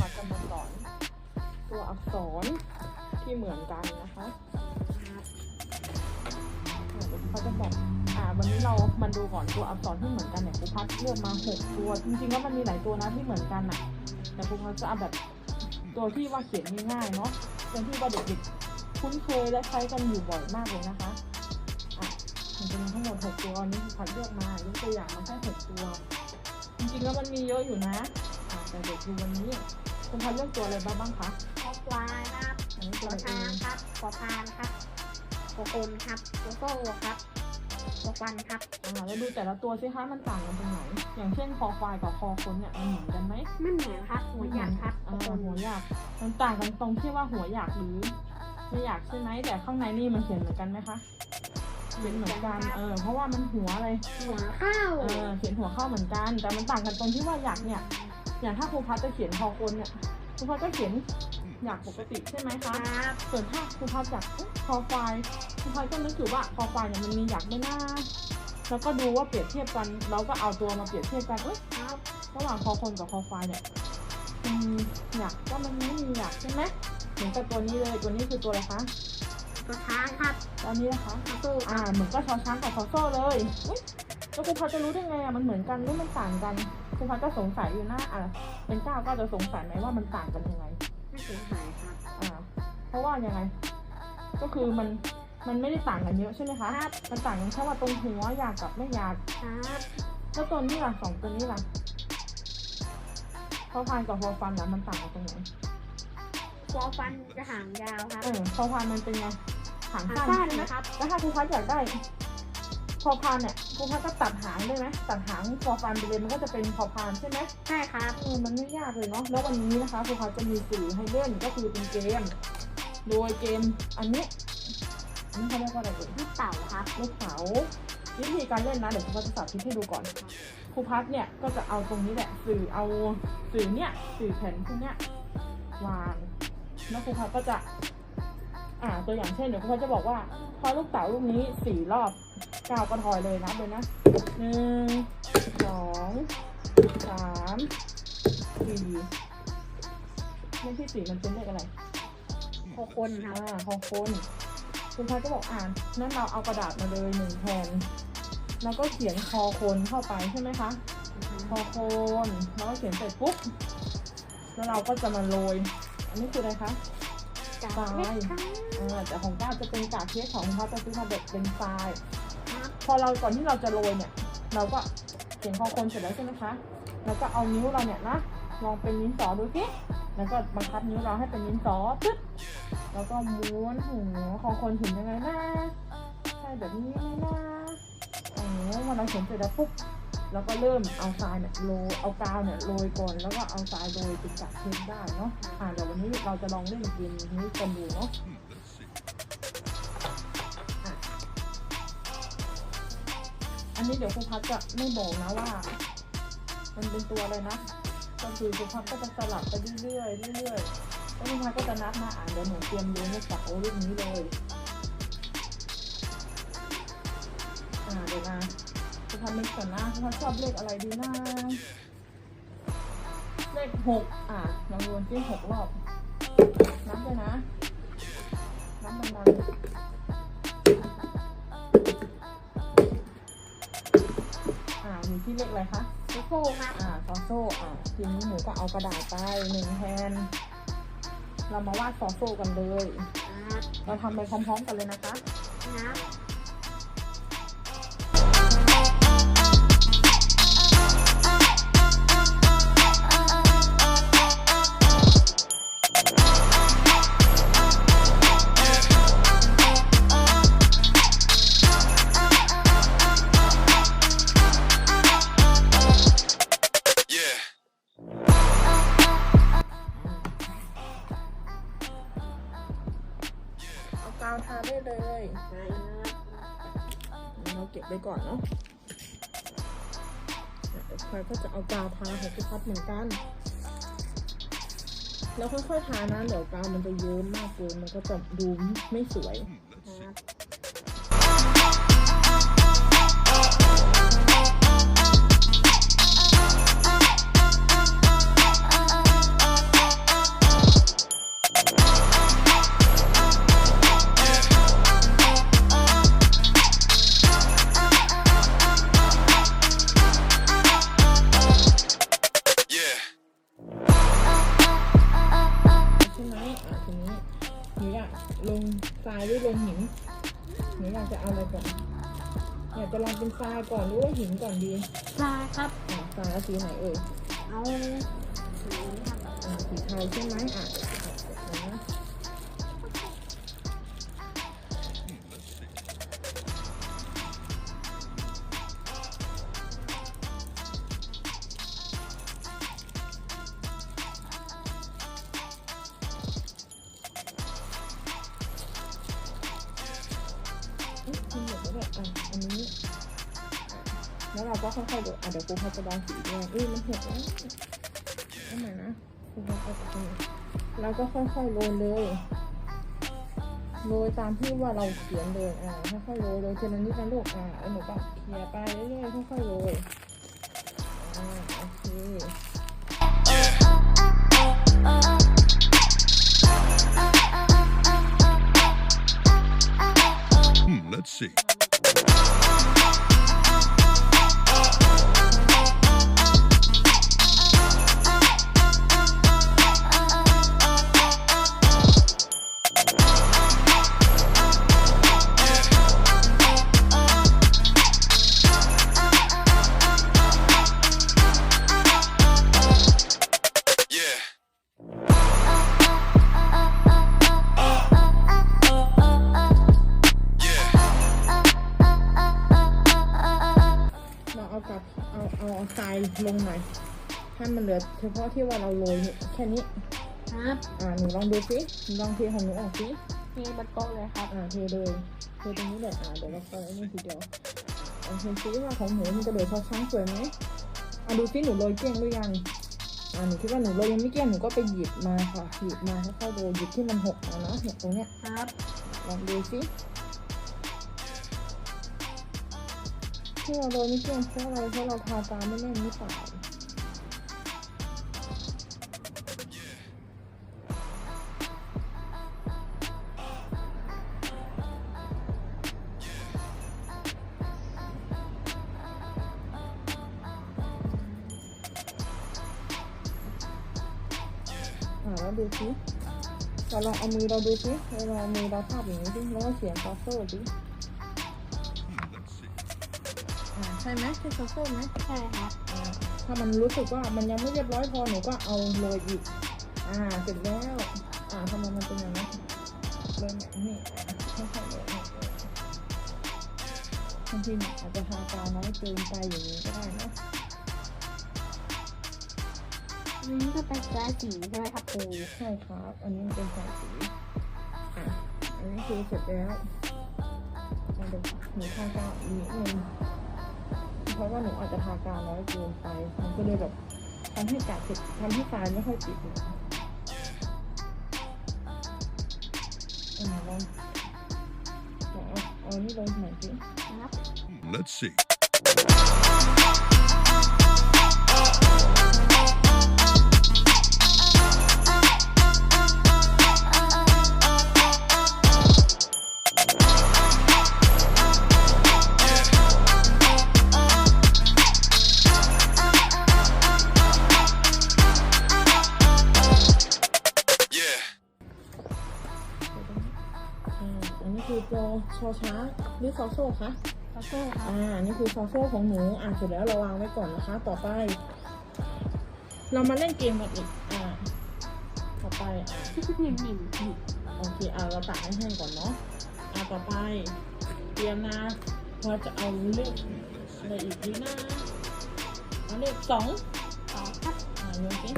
พักจะมาสอน ตัวอักษรที่เหมือนกันนะคะเขาจะบอกอ่า วันนี้เรามาดูก่อนตัวอักษรที่เหมือนกันเนี่ยครูพัดเลือกมาหกตัว จริงๆแล้วมันมีหลายตัวนะที่เหมือนกันอะ แต่ครูพัดจะเอาแบบตัวที่ว่าเขียนง่ายๆเนาะเป็นที่ว่าเด็กๆคุ้นเคยและใช้กันอยู่บ่อยมากเลยนะคะอะมันจะมีทั้งหมดหกตัวนี้ครูพัดเลือกมายกตัวอย่างมาแค่หกตัว จริงๆแล้วมันมีเยอะอยู่นะ อะแต่เด็กดูวันนี้ ครูพัดเลือกตัวอะไรบ้างบ้างคะคอควายครับอันนี้ขตัวออะไรเอช้างงครับขอพานครับขอคนครับขอโซ่ครับขอควันครับ อ่าแล้วดูแต่ละตัวสิคะมันต่างกันตรงไหน อย่างเช่นคอควายกับคอคนเนี่ยมันเหมือนกันไหมไม่เหมือนครับหัวหยักครับขอ่าอคนหัวหยากมันต่างกันตรงที่ว่าหัวหยากหรือไม่อยากใช่ไหมแต่ข้างในนี่มันเขียนเหมือนกันไหมคะเขียนเหมือนกันเออเพราะว่ามันหัวอะไร หัวข้าวเออเขียนหัวเข้าเหมือนกัน แต่มันต่างกันตรงที่ว่าหยากเนี่ย อย่างถ้าครูพัดจะเขียนคอคนเนี่ยครูพัดก็เขียนหยากปกติใช่ไหมคคะรับส่วนถ้าครูพัดอยากเอ๊ะคอควายครูพัดก็นึกถึงว่าคอควายเนี่ยมันมีหยักไม่น่าแล้วก็ดูว่าเปรียบเทียบกันเราก็เอาตัวมาเปรียบเทียบกันเอ้ยครับระหว่างคอคนกับคอควายเนี่ยมันมีหยักก็มันไม่มีหยักใช่ไหมเหมือนกับตัวนี้เลยตัวนี้คือตัวอะไรคะขอช้างครับตอนนี้นะคะขอโซ่คอ่ารับเหมือนก็ชอช้างกับชอโซ่เลยอุ๊ยแล้วครูพัดจะรู้ได้ไงอะมันเหมือนกันหรือมันต่างกัน ครูพัดก็สงสัยอยู่นะอะเป็นเจ้าก็จะสงสัยไหมว่ามันต่างกันยังไงไม่สงสัยครับอ่าเพราะว่ายังไง ก็คือมันมันไม่ได้ต่างกันเยอะใช่ไหมคะครับมันต่างกันแค่ว่าตรงหัวอยากกับไม่อยากครับแล้วตัวนี้ล่ะสองตัวนี้ล่ะพอพานกับพอฟันล่ะมันต่างกันตรงไหนคอฟันจะหางยาวครับเออพอพานมันเป็นไงหางหางสั้นสั้นใช่ไหมนะครับ แล้วถ้าครูพัดอยากได้ พอพานเนี่ยครูพัดก็ตัดหางได้ไหมตัดหางพอฟันไปเลยมันก็จะเป็นพอพานใช่ไหมใช่ครับเออมันไม่ยากเลยเนาะแล้ววันนี้นะคะครูพัดจะมีสื่อให้เล่นก็คือเป็นเกม โดยเกมอันนี้อันนี้เขาเรียกว่าอะไรเอ่ยลูกเต่าครับลูกเต๋าวิธีการเล่นนะเดี๋ยวครูพัดจะสาธิตให้ดูก่อนครูพัดเนี่ยก็จะเอาตรงนี้แหละสื่อเอาสื่อเนี่ยสื่อแผ่นพวกเนี้ยวางแล้วครูพัดก็จะอ่าตัวอย่างเช่นเดี๋ยวครูพัดจะบอกว่าทอยลูกเต๋าลูกนี้สี่รอบ ก้าวก็ทอยเลยนับเลยนะหนึ่งสองสามสี่เลขที่สี่มันเป็นเลขอะไรขอคนครับอ่าพอคนคุณพัดก็บอกอ่านนั่นเราเอากระดาษมาเลยหนึ่งแผ่นแล้วก็เขียนคอคนเข้าไปใช่ไหมคะคอคนแล้วก็เขียนเสร็จปุ๊บแล้วเราก็จะมาโรยอันนี้คืออะไรคะกาทรายเม็ดครับอ่าแต่ของก้าวจะเป็นกากเทสของคุณพัดจะซื้อมาแบบเป็นทรายครับพ อเราก่อนที่เราจะโรยเนี่ย เราก็เขียนคอคนเสร็จแล้วใช่ไหมคะแล้วก็เอานิ้วเราเนี่ยนะลองเป็นนิ้นสอดูสิแล้วก็บังคับนิ้วเราให้เป็นนิ้นสอปึ๊บแล้วก็ม้วนหัวคอคนถึงยังไงนะใช่แบบนี้ไหมนะโอ้วันเราเขียนเสร็จแล้วปุ๊บแล้วก็เริ่มเอาทรายเนี่ยโรยเอากาวเนี่ยโรยก่อนแล้วก็เอาทรายโรยเป็นกากเทสได้เนาะอ่าเดี๋ยววันนี้เราจะลองเล่นเกมนี้กันดูเนาะ อันนี้เดี๋ยวครูพัดจะไม่บอกนะว่า มันเป็นตัวอะไรนะก็คือครูพัดก็จะสลับไปเรื่อยๆเรื่อยๆแล้วครูพัดก็จะนับมาอ่านเดี๋ยวหนูเตรียมโยนในเสาลูกนี้เลยอ่าเดี๋ยวนะครูพัดนึกก่อนนะครูพัดชอบเลขอะไรดีนะเลขหกอ่าลองโยนที่หกรอบนับเลยนะนับดังๆ ที่เลขอะไรคะขอโซ่ครับอ่าซอโซ่อ่าทีนี้หนูก็เอากระดาษไปหนึ่งแผ่นเรามาวาดซอโซ่กันเลย ครับเราทำไปพร้อมๆกันเลยนะคะ ครับ เราเก็บไปก่อนเนาะอะเดี๋ยวพลอยก็จะเอากาวทาหัวพี่พัดเหมือนกัน แล้วค่อยๆทานะเดี๋ยวกาวมันจะเยิ้มมากเกินมันก็จะดูไม่สวย จะลองเป็นทรายก่อนหรือว่าหินก่อนดีปลาครับ อ่าทรายเอาสีไหนเอ่ยเอาสีนี้ครับอ่าสีเทาใช่ไหมอะ แล้วเราก็ค่อยๆดูอะเดี๋ยวครูเขาจะลองสีแดงอุ้ยมันเหกแล้วเอามานะครูเขาเอาจากตรงนี้แล้วก็ค่อยๆโรยเลยโรยตามที่ว่าเราเขียนเลยอ่าค่อยๆโรยโรยทีละนิดนะลูกอ่าหนูก็เคลียไปเรื่อยๆค่อยๆโรยอ่าโอเค Hmm, let's see. ให้มันเหลือเฉพาะที่ว่าเราโรยเนี่ยแค่นี้ครับอ่าหนูลองดูสิหนูลองเทของหนูออกสิเทบนโต๊ะเลยครับอ่าเทเลยเทตรงนี้เลยอ่าเดี๋ยวเราไปนี่ทีเดียวลองเทซิว่าของหนูมันกระโดดช้อช้างสวยไหมอ่าดูสิหนูโรยเกลี้ยงหรือยังอ่าหนูคิดว่าหนูโรยยังไม่เกลี้ยงหนูก็ไปหยิบมาค่ะหยิบมาค่อยๆโรยหยิบที่มันหกเอานะเนี่ยตรงเนี้ยครับลองดูสิที่เราโรยไม่เกลี้ยงเพราะอะไรเพราะเราทาตาไม่แน่นหรือเปล่า สิเราลองเอามือเราดูสิเราลองเอามือเราทาบอย่างนี้สิแล้วก็เขียนซอโซ่สิ Hmm, let's see. อ่าใช่ไหมใช่ซอโซ่ไหมใช่ครับอ่าถ้ามันรู้สึกว่ามันยังไม่เรียบร้อยพอหนูก็เอาโรยอีก อ่าเสร็จแล้ว อ่าทำไมมันเป็นอย่างนี้โรยแบบนี้ไม่ใช่โรยแบบนี้บางทีหนูอาจจะทากาวน้อยเกินไปอย่างนี้ก็ได้นะ อันนี้ก็เป็นสายสีใช่ไหมครับครูใช่ครับ อันนี้เป็นสายสีอะอันนี้คือเสร็จแล้วมาดูหนูทากาวอีกนิดนึงเพราะว่าหนูอาจจะทากาวน้อยเกินไป มันก็เลยแบบทำให้กาดติดทำให้ตาไม่ค่อยติดอ่าลองลองเอาเอานี่ลงหน่อยสิครับ let's see. ชอช้างหรือซอโซ่คะขอโทษครับอ่าอันนี้คือซอโซ่ของหนูอ่าเสร็จแล้วเราวางไว้ก่อนนะคะ ต่อไป เรามาเล่นเกมกันอีกอ่าต่อไปอ่าหนึ่งหนึ่งหนึ่งโอเคอ่าเราตักให้แห้งก่อนเนาะอ่าต่อไป เตรียมนะเราจะเอาเลขอะไรอีกดีนะเอาเลขสองสองครับอ่าโยนสิ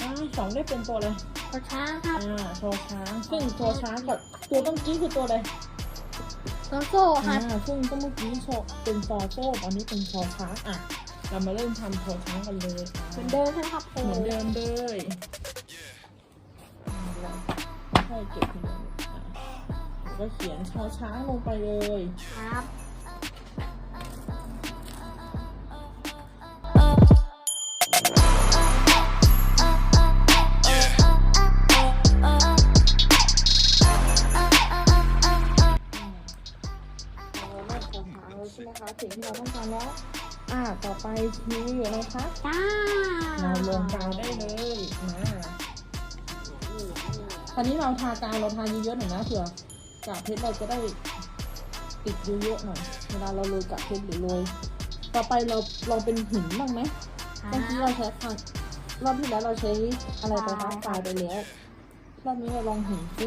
อ่าสองได้เป็นตัวเลย ขอช้างครับอ่าโชว์ช้างซึ่งโชว์ช้างกับตัวเมื่อกี้คือตัวอะไรโซโซ่คอ่ารับซึ่งก็เมื่อกี้โชว์เป็นซอโซ่ตอนนี้เป็นโชว์ช้างอะ เรามาเริ่มทำโชว์ช้างกันเลยค่ะเหมือนเดิมใช่ไหมครับครูเหมือนเดิมเลยอ่าเราค่อยเก็บทีเดียวอะแล้วก็เขียนโชว์ช้างลงไปเลยครับ ต่อไปคืออะไรคะจ้าเราลงกาวได้เลยมาตอนนี้เราทากาวเราทาเยอะๆหน่อยนะเผื่อกากเพชรเราจะได้ติดเยอะๆหน่อยเวลาเราโรยกากเพชรหรือโรยต่อไปเราลองเป็นหินบ้างไหมครัเมื่อกี้เราบใช้ค่ะรอบที่แล้วเราใช้อะไรไปคะทรายทรายไปแล้วรอบนี้เราลองหินซิ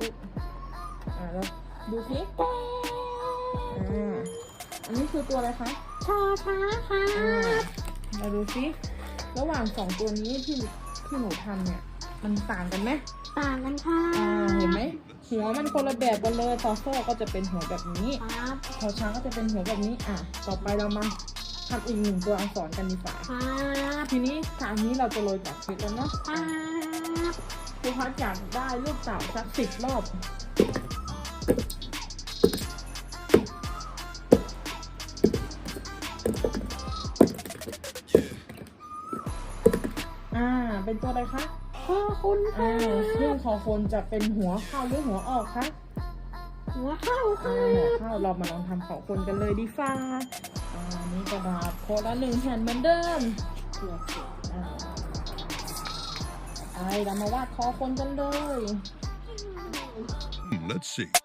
ปุ๊บอ่าแล้วดูสิอ่าอันนี้คือตัวอะไรคะชอช้าครัอ่าบมาดูสิระหว่างสองตัวนี้ที่ที่หนูทำเนี่ย มันต่างกันไหมต่างกันค่ะอ่าเห็นไหมหัวมันคนละแบบกันเลยซอโซ่ก็จะเป็นหัวแบบนี้ครับชอช้างก็จะเป็นหัวแบบนี้อะต่อไปเรามาทำอีกหนึ่งตัวอักษรกันดีกว่าครับทีนี้คราวนี้เราจะโรยจากเพชรแล้วเนาะครับ ครูพัดอยากได้ลูกเต่าสักสิบรอบ อ่า เป็นตัวอะไรคะ ขอบคุณครัอ่าซึ่งบคอคนจะเป็นหัวเข้าหรือหัวออกคะหัวเข้าคอ่ารัหัวบเข้าเรามาลองทำขอคนกันเลยดีฟ้าอ่านี่กระดาษโคนละหนึ่งแผ่นเหมือนเดิม เกี่ยวเกี่ยวอ่า ไปเรามาวาดคอคนกันเลย let's see.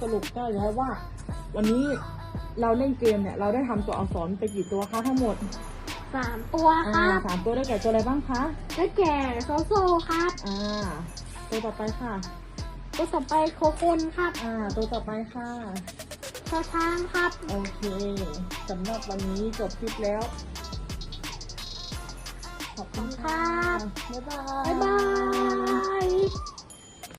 สรุปได้แล้วว่า วันนี้เราเล่นเกมเนี่ยเราได้ทำตัวอักษรไปกี่ตัวคะทั้งหมดสามตัวคอ่ารับสามตัวได้แก่ตัวอะไรบ้างคะ ได้แก่โซโซครับ อ่า ตัวต่อไปค่ะ ตัวต่อไปโคคุณครับอ่า ตัวต่อไปค่ะ ชอช้างครับ โอเคสำหรับวันนี้จบคลิปแล้ว ขอบคุณค่ะ บ๊ายบาย บ๊ายบาย